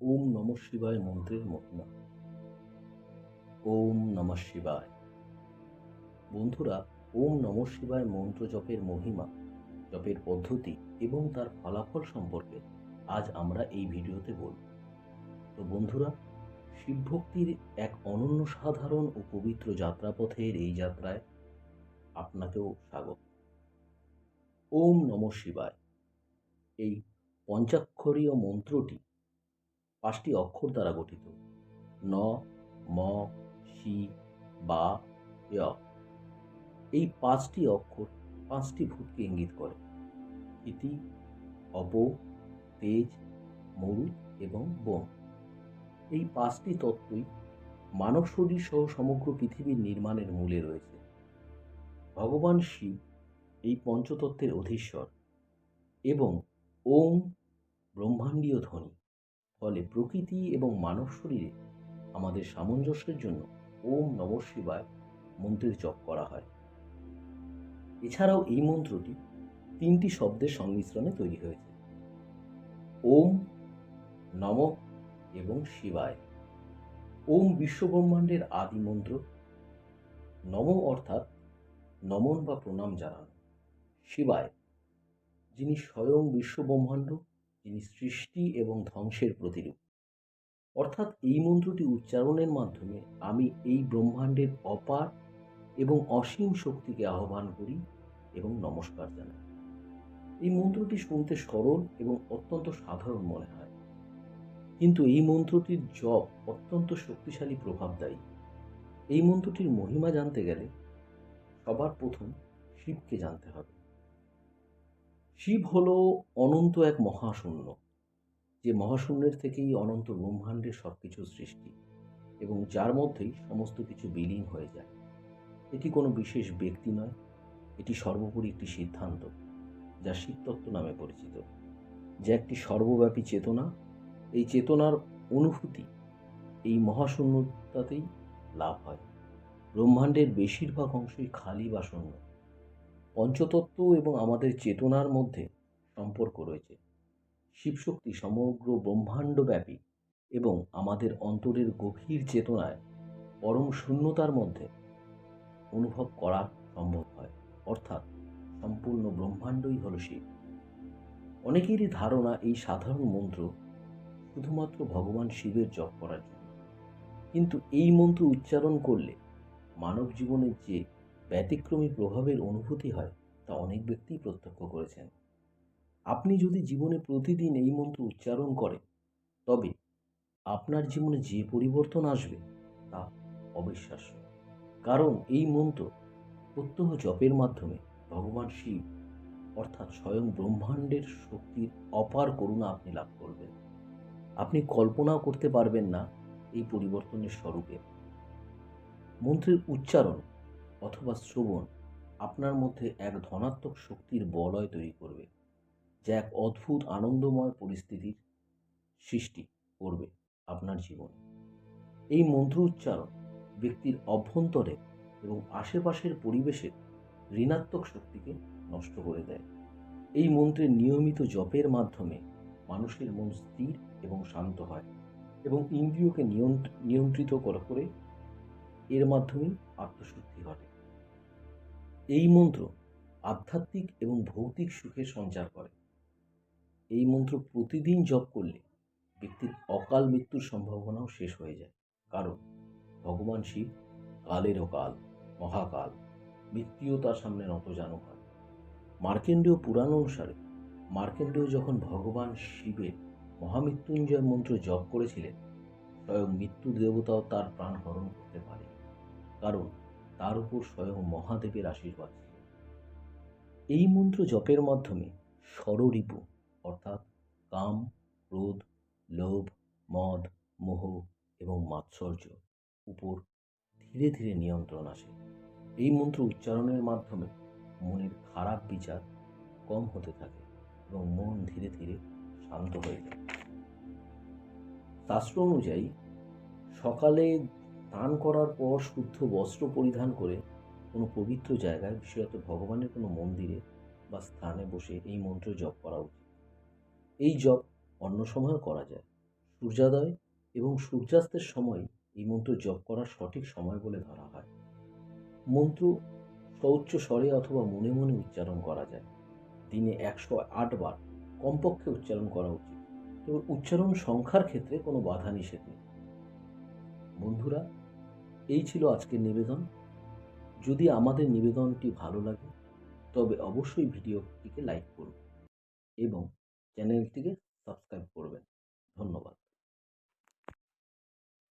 ওম নম শিবায় মন্ত্রের মহিমা। ওম নম শিবায়। বন্ধুরা, ওম নম শিবায় মন্ত্র জপের মহিমা, জপের পদ্ধতি এবং তার ফলাফল সম্পর্কে আজ আমরা এই ভিডিওতে বলব। তো বন্ধুরা, শিবভক্তির এক অনন্য সাধারণ ও পবিত্র যাত্রাপথের এই যাত্রায় আপনাকেও স্বাগত। ওম নম শিবায়। এই পঞ্চাক্ষরীয় মন্ত্রটি পাঁচটি অক্ষর দ্বারা গঠিত। ন, ম শি বা য় এই পাঁচটি অক্ষর পাঁচটি ভূতকে ইঙ্গিত করে। ইতি অপ তেজ মরু এবং বোম এই পাঁচটি তত্ত্বই মানব শরীর সহ সমগ্র পৃথিবীর নির্মাণের মূলে রয়েছে। ভগবান শিব এই পঞ্চতত্ত্বের অধীশ্বর এবং ওম ব্রহ্মাণ্ডীয় ধ্বনি ফলে প্রকৃতি এবং মানব শরীরে আমাদের সামঞ্জস্যের জন্য ওম নম শিবায় মন্ত্রের জপ করা হয়। এছাড়াও এই মন্ত্রটি তিনটি শব্দের সংমিশ্রণে তৈরি হয়েছে। ওম নম এবং শিবায়। ওম বিশ্বব্রহ্মাণ্ডের আদি মন্ত্র নম অর্থাৎ নমন বা প্রণাম জানানো। শিবায়, যিনি স্বয়ং বিশ্বব্রহ্মাণ্ড যিনি সৃষ্টি এবং ধ্বংসের প্রতিরূপ। অর্থাৎ এই মন্ত্রটি উচ্চারণের মাধ্যমে আমি এই ব্রহ্মাণ্ডের অপার এবং অসীম শক্তিকে আহ্বান করি এবং নমস্কার জানাই। এই মন্ত্রটি শুনতে সরল এবং অত্যন্ত সাধারণ মনে হয়। কিন্তু এই মন্ত্রটির জপ অত্যন্ত শক্তিশালী প্রভাবদায়ী এই মন্ত্রটির মহিমা জানতে গেলে সবার প্রথম শিবকে জানতে হবে। শিব হল অনন্ত এক মহাশূন্য, যে মহাশূন্যের থেকেই অনন্ত ব্রহ্মাণ্ডের সব কিছু সৃষ্টি এবং যার মধ্যেই সমস্ত কিছু বিলীন হয়ে যায়। এটি কোনো বিশেষ ব্যক্তি নয়, এটি সর্বোপরি একটি সিদ্ধান্ত, যা শিবতত্ত্ব নামে পরিচিত, যা একটি সর্বব্যাপী চেতনা। এই চেতনার অনুভূতি এই মহাশূন্যতাতেই লাভ হয়। ব্রহ্মাণ্ডের বেশিরভাগ অংশই খালি বা শূন্য। পঞ্চতত্ত্ব এবং আমাদের চেতনার মধ্যে সম্পর্ক রয়েছে। শিবশক্তি সমগ্র ব্রহ্মাণ্ডব্যাপী এবং আমাদের অন্তরের গভীর চেতনায় পরম শূন্যতার মধ্যে অনুভব করা সম্ভব হয়, অর্থাৎ সম্পূর্ণ ব্রহ্মাণ্ডই হল শিব। অনেকেরই ধারণা এই সাধারণ মন্ত্র শুধুমাত্র ভগবান শিবের জপ করার জন্য। কিন্তু এই মন্ত্র উচ্চারণ করলে মানব জীবনের যে ব্যতিক্রমী প্রভাবের অনুভূতি হয়, তা অনেক ব্যক্তিই প্রত্যক্ষ করেছেন। আপনি যদি জীবনে প্রতিদিন এই মন্ত্র উচ্চারণ করেন, তবে আপনার জীবনে যে পরিবর্তন আসবে, তা অবিশ্বাস্য। কারণ এই মন্ত্র প্রত্যহ জপের মাধ্যমে ভগবান শিব, অর্থাৎ স্বয়ং ব্রহ্মাণ্ডের শক্তির অপার করুণা আপনি লাভ করবেন। আপনি কল্পনাও করতে পারবেন না এই পরিবর্তনের স্বরূপে। মন্ত্রের উচ্চারণ অথবা শ্রবণ আপনার মধ্যে এক ধনাত্মক শক্তির বলয় তৈরি করবে, যা এক অদ্ভুত আনন্দময় পরিস্থিতির সৃষ্টি করবে আপনার জীবনে। এই মন্ত্র উচ্চারণ ব্যক্তির অভ্যন্তরে এবং আশেপাশের পরিবেশের ঋণাত্মক শক্তিকে নষ্ট করে দেয়। এই মন্ত্রের নিয়মিত জপের মাধ্যমে মানুষের মন স্থির এবং শান্ত হয় এবং ইন্দ্রিয়কে নিয়ন্ত্রিত করে এর মাধ্যমেই আত্মশুদ্ধি ঘটে। এই মন্ত্র আধ্যাত্মিক এবং ভৌতিক সুখের সঞ্চার করে। এই মন্ত্র প্রতিদিন জপ করলে ব্যক্তির অকাল মৃত্যুর সম্ভাবনাও শেষ হয়ে যায়। কারণ ভগবান শিব কালেরও কাল, মহাকাল, মৃত্যুও তার সামনে নতজানু হয় মার্কেন্ডীয় পুরাণ অনুসারে মার্কেন্ডেয় যখন ভগবান শিবের মহামৃত্যুঞ্জয় মন্ত্র জপ করেছিলেন, স্বয়ং মৃত্যু দেবতাও তার প্রাণ হরণ করতে পারে কারণ তার উপর স্বয়ং মহাদেবের আশীর্বাদ এই মন্ত্র জপের মাধ্যমে ষড়রিপু অর্থাৎ কাম, ক্রোধ, লোভ, মদ, মোহ এবং মাৎসর্য উপর ধীরে ধীরে নিয়ন্ত্রণ আসে। এই মন্ত্র উচ্চারণের মাধ্যমে মনের খারাপ বিচার কম হতে থাকে এবং মন ধীরে ধীরে শান্ত হয়ে যায়। শাস্ত্র অনুযায়ী সকালে স্নান করার পর শুদ্ধ বস্ত্র পরিধান করে কোনো পবিত্র জায়গায় বিশেষত ভগবানের কোনো মন্দিরে বা স্থানে বসে এই মন্ত্র জপ করা উচিত। এই জপ অন্য সময়ও করা যায়। সূর্যোদয় এবং সূর্যাস্তের সময় এই মন্ত্র জপ করার সঠিক সময় বলে ধরা হয়। মন্ত্র সৌচ্চ স্বরে অথবা মনে মনে উচ্চারণ করা যায়। দিনে একশো আট বার কমপক্ষে উচ্চারণ করা উচিত। তবে উচ্চারণ সংখ্যার ক্ষেত্রে কোনো বাধা নিষেধ নেই। বন্ধুরা এই ছিল আজকের নিবেদন। যদি আমাদের নিবেদনটি ভালো লাগে, তবে অবশ্যই ভিডিওটিকে লাইক করুন এবং চ্যানেলটিকে সাবস্ক্রাইব করবেন। ধন্যবাদ।